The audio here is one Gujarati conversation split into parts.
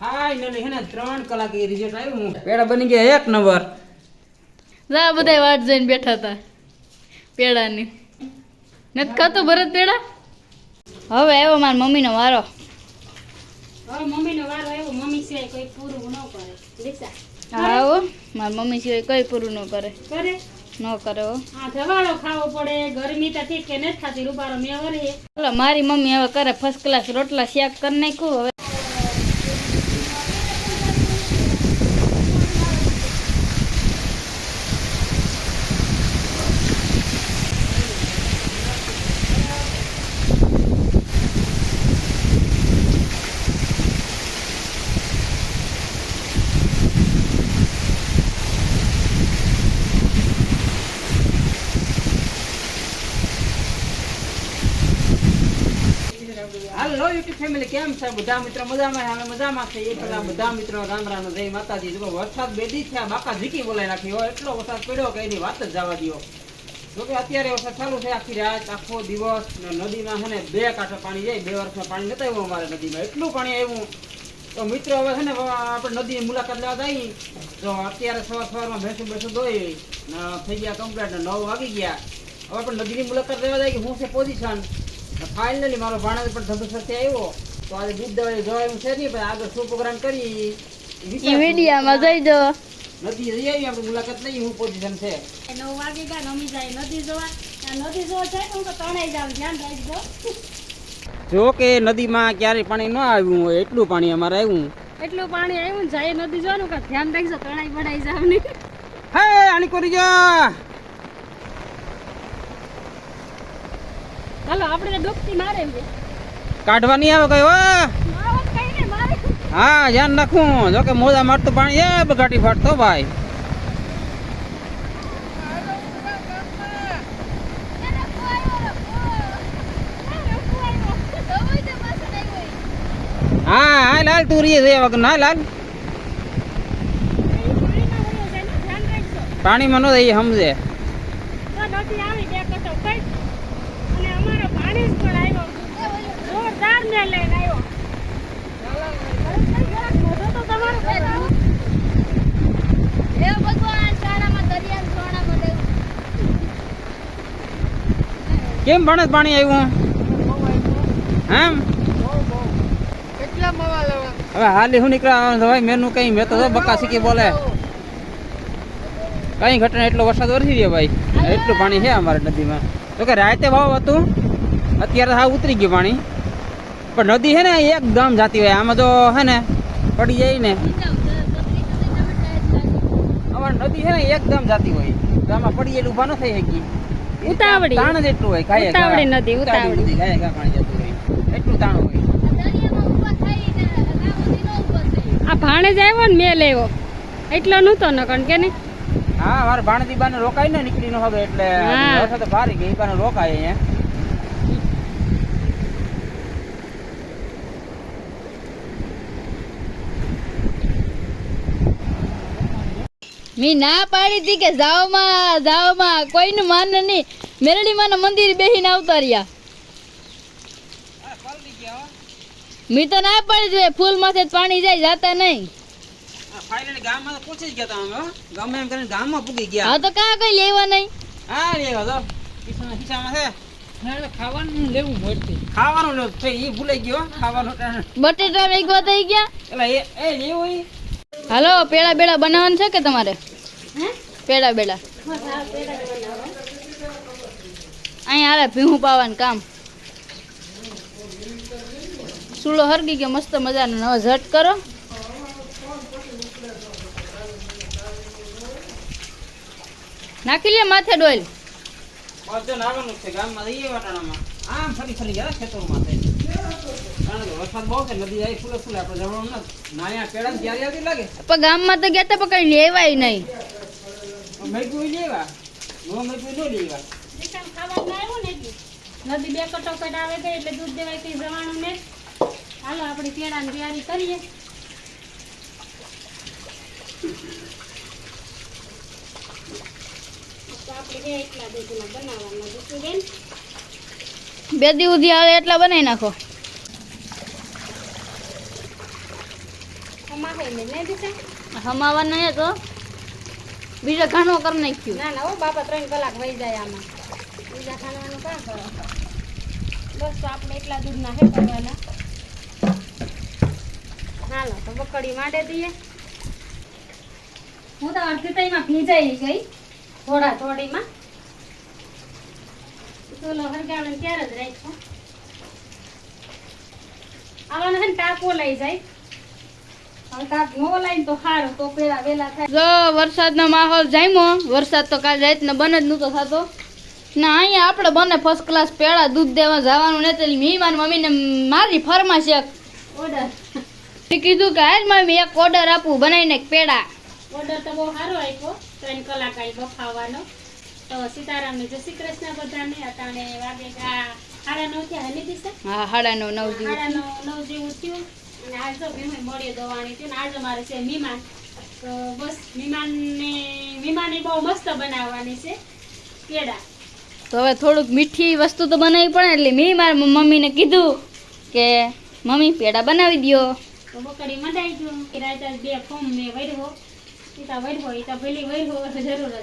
હે ને ત્રણ કલાક એ રિઝલ્ટ આવ્યું હું પેડા બની ગયા એક નંબર. જા બધા વાટ જોઈને બેઠા હતા. પેડાની. નથી ખાતો ભરત પેડા? હવે આવ્યો મારા મમ્મીનો વારો. હવે મમ્મીનો વારો આવ્યો. મમ્મી સિવાય કોઈ પૂરું ન કરે. દીક્ષા હા આવો. મારા મમ્મી સિવાય કઈ પૂરું ન કરે. કરે? ન કરે હો. આ ધવાળો ખાવો પડે. ગરમી તો ઠીક કે નથી ખાતી. રૂપારો મેં વરે. ચાલો મારી મમ્મી હવે કરે. ફર્સ્ટ ક્લાસ રોટલા શેક કરી નાખ્યું. હવે હાલો યુટ્યુબ ફેમિલી કેમ છે? બધા મિત્રો મજામાં હવે મજામાં છે એ પેલા બધા મિત્રો રામ રામ જય માતાજી જો વરસાદ બેદી થયા બાકા ઝીકી બોલાઈ હોય એટલો વરસાદ પડ્યો કે એની વાત જ જવા દ્યો. જોકે અત્યારે વરસાદ ચાલુ છે આખી રાત, આખો દિવસ. નદીમાં છે ને બે કાંઠે પાણી જાય, બે વર્ષમાં પાણી નતા આવ્યું અમારે નદીમાં. એટલું પાણી આવ્યું. તો મિત્રો હવે છે ને આપણે નદીની મુલાકાત લેવા જઈએ તો અત્યારે સવાર સવારમાં ભેંસું ભેંસું દોઈ થઈ ગયા કમ્પ્લેટ નવ વાગી ગયા. હવે આપણે નદીની મુલાકાત લેવા જાય કે હું છે પોઝિશન ફાઇનલી મારો ભાણેજ પણ ધબધબથી આવ્યો. તો આજે દૂધ દવાઈ જવાનું છે નહીં પણ આગળ શું પ્રોગ્રામ કરી એ વિડીયામાં જોઈ જો. નદી જઈ આવી આપણે મુલાકાત લઈએ હું પોઝિશન છે. નવ વાગે ગયા નમી જાય નદી જોવા. આ નદી જોવા જાય તો હું તો તણાઈ જાવ ધ્યાન રાખજો. જો કે નદીમાં ક્યારેય પાણી ન આવ્યું હોય એટલું પાણી અમારે આવ્યું. એટલું પાણી આવ્યું જાય નદી જોવાનું કે ધ્યાન રાખજો તણાઈ પડાઈ જાવ નહીં હે આની કરી જા. હાલો આપણે ડોકતી મારે એમ છે કાઢવા નહીં આવે કઈ હો. ધ્યાન રાખું. જો કે મોજા મારતું પાણી એ બગાટી ફાટતો ભાઈ. હા હા લાલ તું રીએ જોયા વગર ના લાલ? પાણીમાં ન જઈએ સમજે તો નદી આવી બે કટો કઈ અને અમારો પાણી જ પણ આવ્યો જોરદાર ને લઈને આવ્યો મોટો તો તમારો કેમ ભણે પાણી આવ્યું એમ? હવે હાલી હું નીકળ્યા ભાઈ મેનું કઈ મેં તો બકા શીખી બોલે. કઈ ઘટના એટલો વરસાદ વરસી ગયો ભાઈ. એટલું પાણી છે અમારે નદીમાં. તો કે રાતે ભાવ હતું અત્યારે હા ઉતરી ગયું પાણી. પણ નદી છે ને એકદમ જાતી હોય. આમાં જો હે ને પડી જાય ને. અમારી નદી છે ને એકદમ જાતી હોય. તો આમાં પડી એટલે ઊભા ન થઈ શકી ઉતાવળી. તાણ જ એટલું હોય કાંઈ ઉતાવળી નથી ઉતાવળી. કાંઈ કાંઈ પાણી જતું હોય. એટલું તાણ હોય. આ ભાણેજ આવ્યો ને મેં લેવો એટલો નહોતો કારણ કે નહીં? હા મારે ભાણેજી બાને રોકાય ને નીકળી ન હવે એટલે. વરસાદ ભારી ગઈ બાને રોકાય અહીંયા. મી ના પાડી હતી કે જાવમાં જાવમાં. કોઈનું માન નહીં. મેરડી માના મંદિર બેહીને આવતા રહ્યા. મી તો ના પાડી દે ફૂલ માથે જ પાણી જાય જાતા નહીં. ગામમાં તો જ ગયા તા અમે એમ કરીને ગામમાં પૂગી ગયા. હા તો કાં કઈ લેવા નહીં? હા રે તો કિશનના ખિસ્સામાં છે. ખાવાનું લેવું મોટી ખાવાનું લો છે એ ભૂલાઈ ગયો ખાવાનું બટેટા વેગવા થઈ ગયા? એટલે એ એ લેવું ઈ. હાલો પેડા બેડા બનાવવાનું છે કે તમારે? પેડા બેડા. અહીંયા હાલે ભીહું પાવાનું કામ. ચૂલો હરગી ગયો મસ્ત મજાનો નવો ઝટ કરો. નાખી લે માથે ડોલ ગામમાં તો. ગયા પકડી લેવાય નહીં. મેઘું લેવા? નો મેઘું નો લેવા? નિશાન ખાવાનું આવ્યું ને એટલે નદી બે કટો કટ આવે છે એટલે દૂધ દેવાય કઈ જવાનું ને. હાલો આપણે કેળાની તૈયારી કરીએ. બે દી સુધી આવે એટલા બનાવી નાખો. અમાહે નહીં ને હમાવાના હે તો બીજા ઘણો કરી નાખ્યું. ના ના ઓ બાપા ત્રણ કલાક વહી જાય આમાં. બીજા ખાવાનું કાં કરો. બસ તો આપણે એટલા દૂધના હે કરવાના હાલો, તો બકડી માંડે દઈએ હું તો અડધી તઈમાં ભીંજાઈ ગઈ થોડા થોડીમાં ચોલો હરગાવણ ત્યારે જ રાખ્યો આવાનો હે ને ટાપો લઈ જાય. જો વરસાદનો માહોલ જામ્યો. વરસાદ તો કાલ રાતનો બને જ નહોતો થતો. ના અહીંયા આપણે બને ફર્સ્ટ ક્લાસ પેડા દૂધ દેવા જવાનું ને તો મહેમાન મમ્મીને મારી ફરમાશ એક. ઓર્ડર મેં કીધું કે આજ મમ્મી એક ઓર્ડર આપું બનાવીને પેડા ઓર્ડર તો બહુ સારો આપ્યો. ત્રણ કલાક આવી બફાવવાનો તો સીતારામને જય શ્રી કૃષ્ણ બધાને. અટાણે વાગે સાડા નવ થયા હલી દિશા હા સાડા નવ નવ જેવું સાડા નવ નવ જેવું થયું. અને આજ તો ભીમે મળીએ દવાની છે ને આજ મારે છે મહેમાન. તો બસ મીમાનને મીમાની બહુ મસ્ત બનાવવાની છે કેળા. તો હવે થોડુંક મીઠી વસ્તુ તો બનાવી પડે એટલે મેં મારા મમ્મીને કીધું કે મમ્મી પેડા બનાવી દ્યો. તો બકડી મંડાઈ ગયું કે રાતે બે ફોર્મ મેં વર્યો ઈતા વર્યો ઈતા પેલી વર્યો જરૂર ને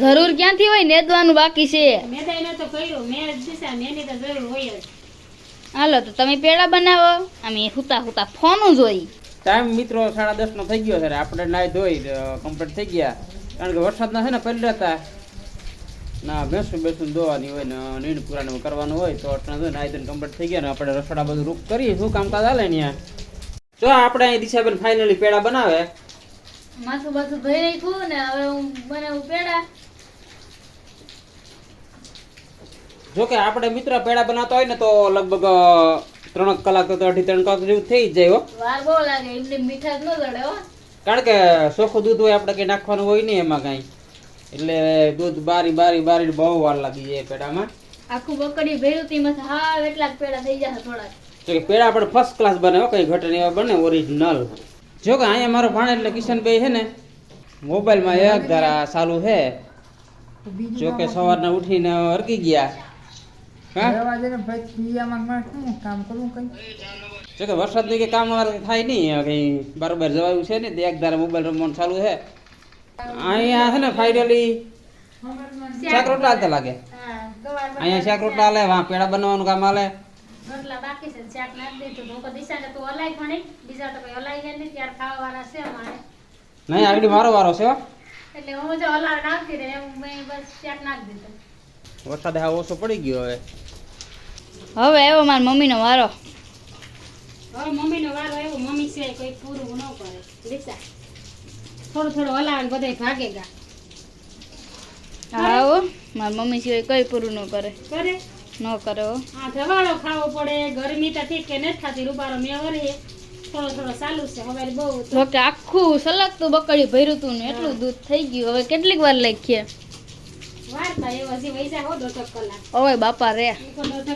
જરૂર ક્યાંથી હોય નેદવાનું બાકી છે. મેદાઈને તો કર્યું મેં દિશા મેની તો જરૂર હોય જ. હાલો તો તમે પેડા બનાવો. અમે હુતા હુતા ફોનું જોઈ. ટાઈમ મિત્રો સાડા દસ નો થઈ ગયો છે આપણે નાઈ ધોઈ કમ્પ્લીટ થઈ ગયા. કારણ કે વરસાદના છે ને પહેલા હતા ના બેસું બેસું ધોવાની હોય ને નીણ પુરાણ કરવાનું હોય તો અટણા ધોઈ નાઈ ધોઈને કમ્પ્લીટ થઈ ગયા ને આપણે રસોડા બધું રૂપ કરીએ શું કામકાજ હાલે ને ત્યાં જો આપણે અહીં દિશાબેન ફાઇનલી પેડા બનાવે. માથું બાથું ધોઈ નાખ્યું ને હવે હું બનાવું પેડા. જો કે આપણે મિત્ર પેડા બનાવતા હોય ને તો લગભગ ત્રણ કલાક તો અઢી ત્રણ કલાક જેવું થઈ જાય હો. વાર બહુ લાગે એમને મીઠાશ ન લડે હો. કારણ કે ચોખ્ખું દૂધ હોય આપણે કંઈ નાખવાનું હોય નહીં એમાં કાંઈ. એટલે દૂધ બારી બારી બારી બહુ વાર લાગી જાય પેડામાં. આખું બકડી ભર્યું તેમાં હાવ એટલા પેડા થઈ જશે થોડા જો કે પેડા આપણે ફર્સ્ટ ક્લાસ બને હો કંઈ ઘટન એવા બને ઓરિજિનલ જો કે અહીંયા મારો ભાણ એટલે કિશનભાઈ છે ને મોબાઈલમાં એક ધારા ચાલુ છે. જો કે સવારના ઉઠીને અરકી ગયા. હા? ની કે કામ થાય નહીં કઈ બરોબર જવાયું છે ને તે એક ધારા મોબાઈલ રમવાનું ચાલુ છે. અહીંયા છે ને ફાઇનલી શાક રોટલા હાલતા લાગે. અહીંયા શાક રોટલા હાલે વાં પેડા બનાવવાનું કામ હાલે. રોટલા બાકી છે શાક નાખી દીધું તો દિશાને તો હલાય પણ બીજા તો કઈ હલાય ગયા નહીં ત્યારે ખાવા છે અમારે. નહીં આગળ મારો વારો છે એટલે હું જો હલાવ નાખતી રહી એમ મેં બસ શાક નાખી દીધું. વરસાદ હા ઓછો પડી ગયો હવે. હવે એવો માર મમ્મીનો વારો. હવે મમ્મીનો વારો એવો મમ્મી સિવાય કોઈ પૂરું ન કરે. લીસા થોડું થોડું હલાવે ને બધાય ભાગે ગા આવો માર મમ્મી સિવાય કઈ પૂરું ન કરે. કરે? ન કરે હો. આ ધવાળો ખાવો પડે ગરમી તો ઠીક કે નથી થતી રૂપારો મેં વરે થોડો થોડો ચાલુ છે હવે બહુ કે આખું સલગતું બકડી ભર્યું હતું ને એટલું દૂધ થઈ ગયું. હવે કેટલીક વાર લખીએ? ઓય બાપા રે.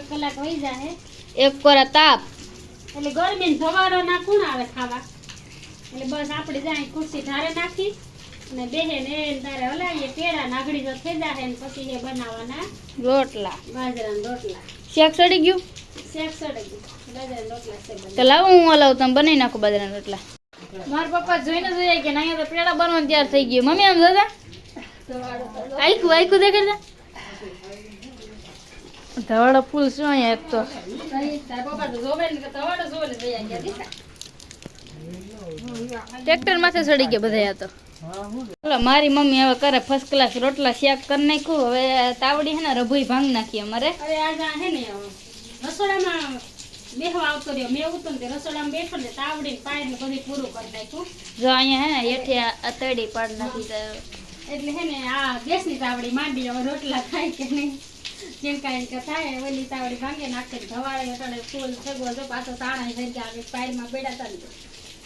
કલાક વહી જાય એક કોરા તાપ. એટલે ગરમી ધવાડો ના કોણ આવે ખાવા? એટલે બસ આપણે જાય ખુરશી ધારે નાખી અને બેહે ને તારે હલાવીએ. પેડા નાગડી જો થઈ જાય ને પછી એ બનાવવાના. રોટલા. બાજરાના રોટલા. શેક સડી ગયું? શેક સડે બાજરાના રોટલા તો લાવો હું હલાવું તમે બનાવી નાખો બાજરાના રોટલા. મારા પપ્પા જોઈને જોઈએ કે ના અહીંયા તો પેડા બનવાનું તૈયાર થઈ ગયું. મમ્મી આમ દાદા આખું આખું દેખાડતા ધવાડો ફૂલ શું અહીંયા એક તો? ટ્રેક્ટર માથે ચડી ગયા બધા આ તો. ચાલો મારી મમ્મી હવે કરે ફર્સ્ટ ક્લાસ રોટલા શાક કરી નાખ્યું. હવે તાવડી હે ને રભુઈ ભાંગ નાખી અમારે. અરે આજે આ હે ને રસોડામાં બેહવા આવતો રહ્યો. મેં ઉતર તે રસોડામાં બેઠો ને તાવડી બધું પૂરું કરી નાખ્યું. જો અહીંયા હે ને હેઠે અતડી પાડ નાખી એટલે હે ને આ ગેસની તાવડી માંડી હવે રોટલા થાય કે નહીં? જેમ કાંઈ કે થાય ઓલી તાવડી ભાંગે નાખે ધવાળે એટલે ફૂલ થગો જો પાછો તાણા થઈ ગયા આવે પાયરમાં બેડા હતા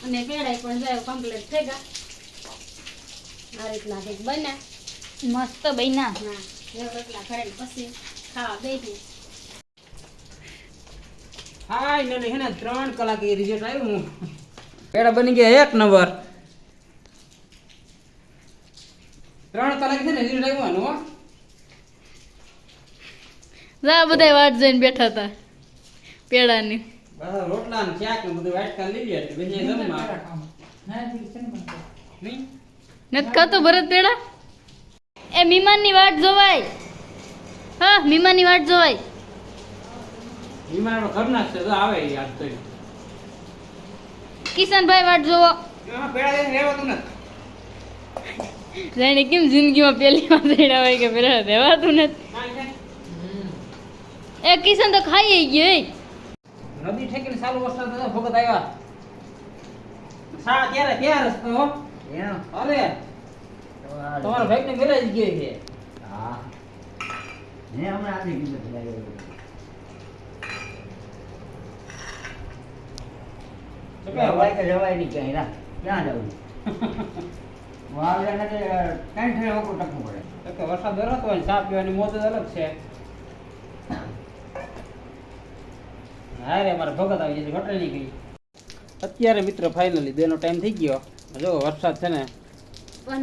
અને બેડાય પણ જાય કમ્પ્લીટ થઈ ગયા આ રીતના કંઈક બન્યા મસ્ત બન્યા. હા રોટલા ઘરે પછી ખાવા બેઠી હા એને હે ને ત્રણ કલાક એ રિઝલ્ટ આવ્યું પેડા બની ગયા એક નંબર. ત્રણ કલાક છે ને રિઝલ્ટ આવ્યું હો. જા બધા વાટ જોઈને બેઠા હતા પેડાની. રોટલા ને શાક ને બધું વાટકા લઈ લે એટલે પછી જમવા. નથી ખાતો ભરત પેડા? એ મીમાનની વાટ જોવાય. હા મીમાનની વાટ જોવાય. તો આવે ઈ તો કિશનભાઈ વાટ જોવો. પેડા લઈને રહેવાતું નથી. જાણે કેમ જિંદગીમાં પહેલી વાર રેડા હોય કે પેલા રહેવાતું નથી. એ કિશન તો ખાઈ ગયો નદી ઠેકીને ચાલુ વરસાદ હતો ભગત આવ્યા. સા ત્યારે ક્યાં રસ્તો? અરે તમારા ભાઈ ને મેળા ગયો છે. તો કે હવે તો કે વરસાદ વરસતો હોય સાપ પીવાની મોજ જ અલગ છે. હા રે મારા ભગત આવી જશે ઘટે નહીં ગઈ. અત્યારે મિત્ર ફાઇનલી બેનો ટાઈમ થઈ ગયો. જો વરસાદ છે ને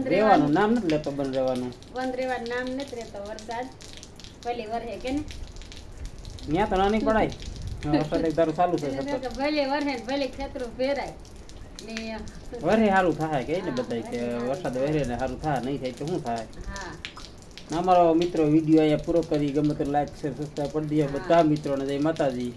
રહેવાનું નામ નથી લેતો બંધ રહેવાનું. બંધ રહેવાનું નામ નથી રહેતો વરસાદ. ભલે વરહે કે ને. ત્યાં તો નાની પડાય વરસાદ એક ધારું ચાલુ છે ભલે વરહે ભલે ખેતરું ફેરાય. વરે સારું થાય કે ને બધાય કે વરસાદ વરે ને સારું થાય નહીં થાય તો શું થાય? અમારો મિત્રો વીડિયો અહીંયા પૂરો કરી ગમે તો લાઈક શેર સબસ્ક્રાઈબ કરી દઈએ બધા મિત્રોને જય માતાજી.